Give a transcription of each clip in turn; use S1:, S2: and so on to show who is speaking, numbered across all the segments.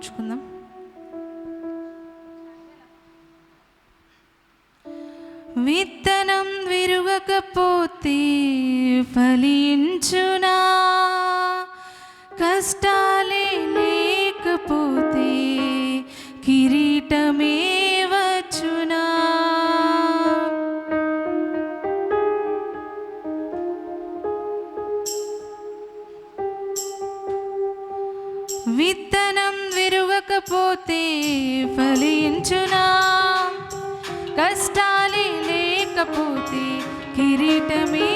S1: కూర్చుకుందాం విత్తనం విరుగకపోతే ఫలించునా? కష్టాలే లేకపోతే కిరీటమే విరుగకపోతే ఫలించునా? కష్టాలి లేకపోతే కిరీటమే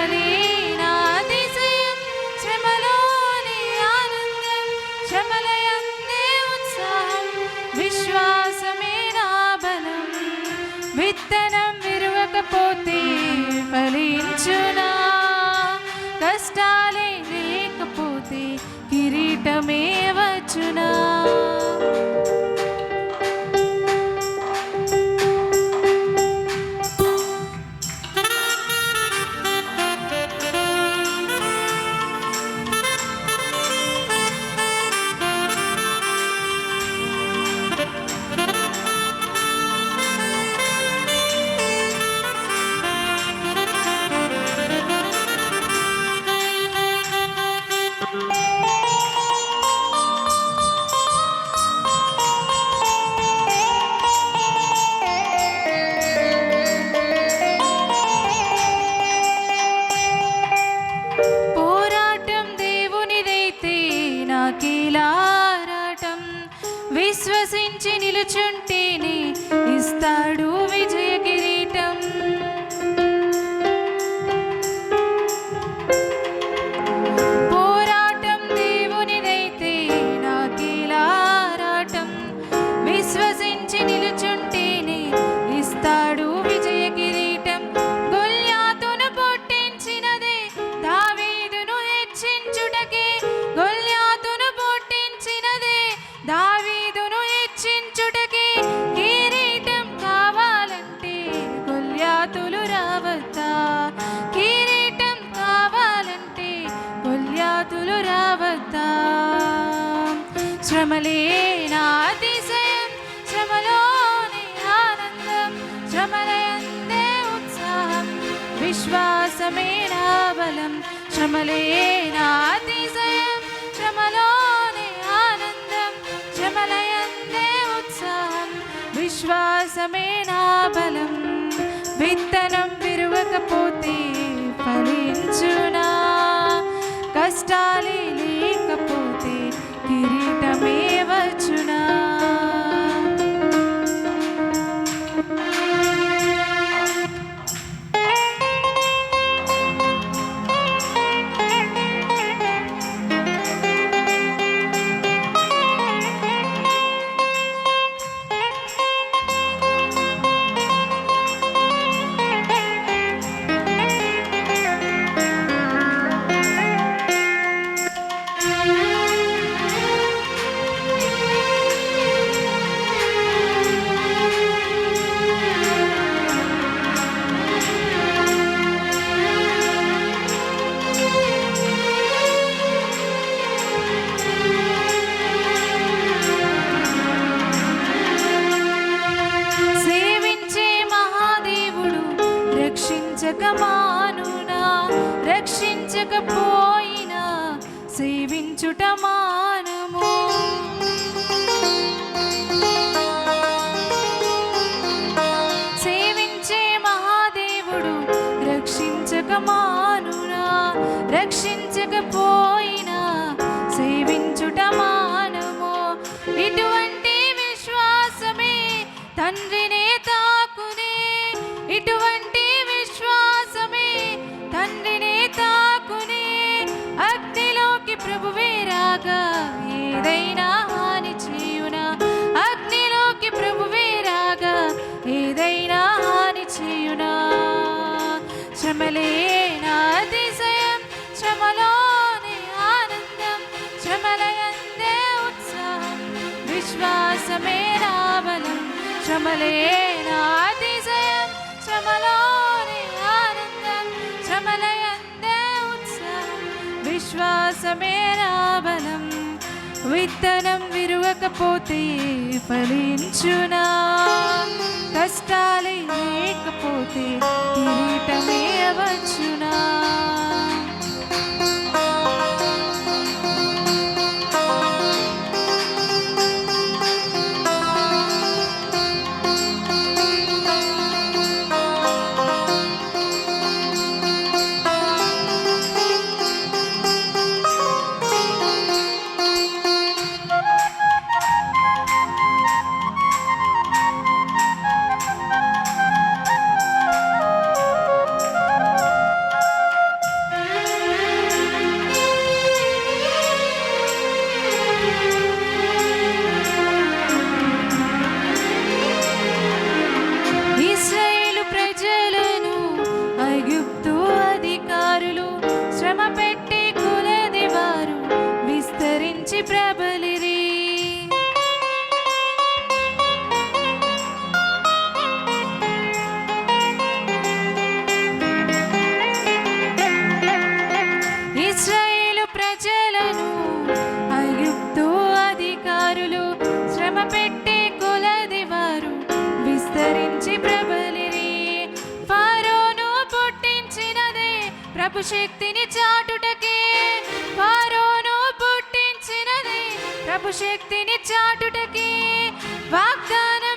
S1: శ్రమలే You. your శ్రమలే నా అతిశయం. శ్రమలోని ఆనందం శ్రమలయందే ఉత్సాహం. విశ్వాసమే నా బలం. శ్రమలే నా అతిశయం. శ్రమలోని ఆనందం శ్రమలయందే ఉత్సాహం. విశ్వాసమే నా బలం. విత్తనం విరువకపోతే ఫలించునా. కష్టాలే సేవించుట మానము. సేవించే మహాదేవుడు రక్షించక మానునా రక్షించకపోయినా సేవించుట మానము. ఇటు విశ్వాసమే నా బలం శ్రమలే నా అతిశయం శ్రమలోని ఆనందం శ్రమలయందే ఉత్సాహం. విశ్వాసమే నా బలం విత్తనం విరువకపోతే ఫలించునా? కష్టాలే లేకపోతే కిరీటమే వచ్చునా విస్తరించి ప్రబలిరి ఫారోను పుట్టించినదే ప్రభు శక్తిని చాటుటకే. ఫారోను పుట్టించినదే ప్రభు శక్తిని చాటుటకే. వాగ్దానం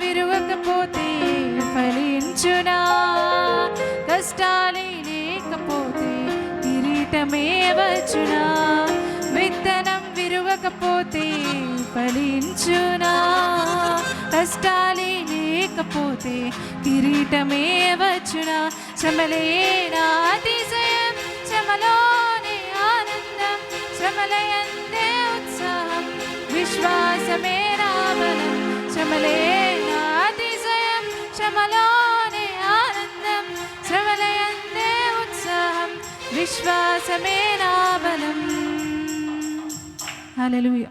S1: విరవకపోతే ఫలించునా? కష్టాలే లేకపోతే కిరీటమే వచ్చునా? విత్తనం విరవకపోతే ఫలించునా? కష్టాలే లేకపోతే కిరీటమే వచ్చునా? శ్రమలే నా అతిశయం? శ్రమలోనే ఆనందం? శ్రమలయందే ఉత్సాహం? విశ్వాసమే రావణం బలం? శ్రమలే విశ్వాసమే నా బలం. హల్లెలూయా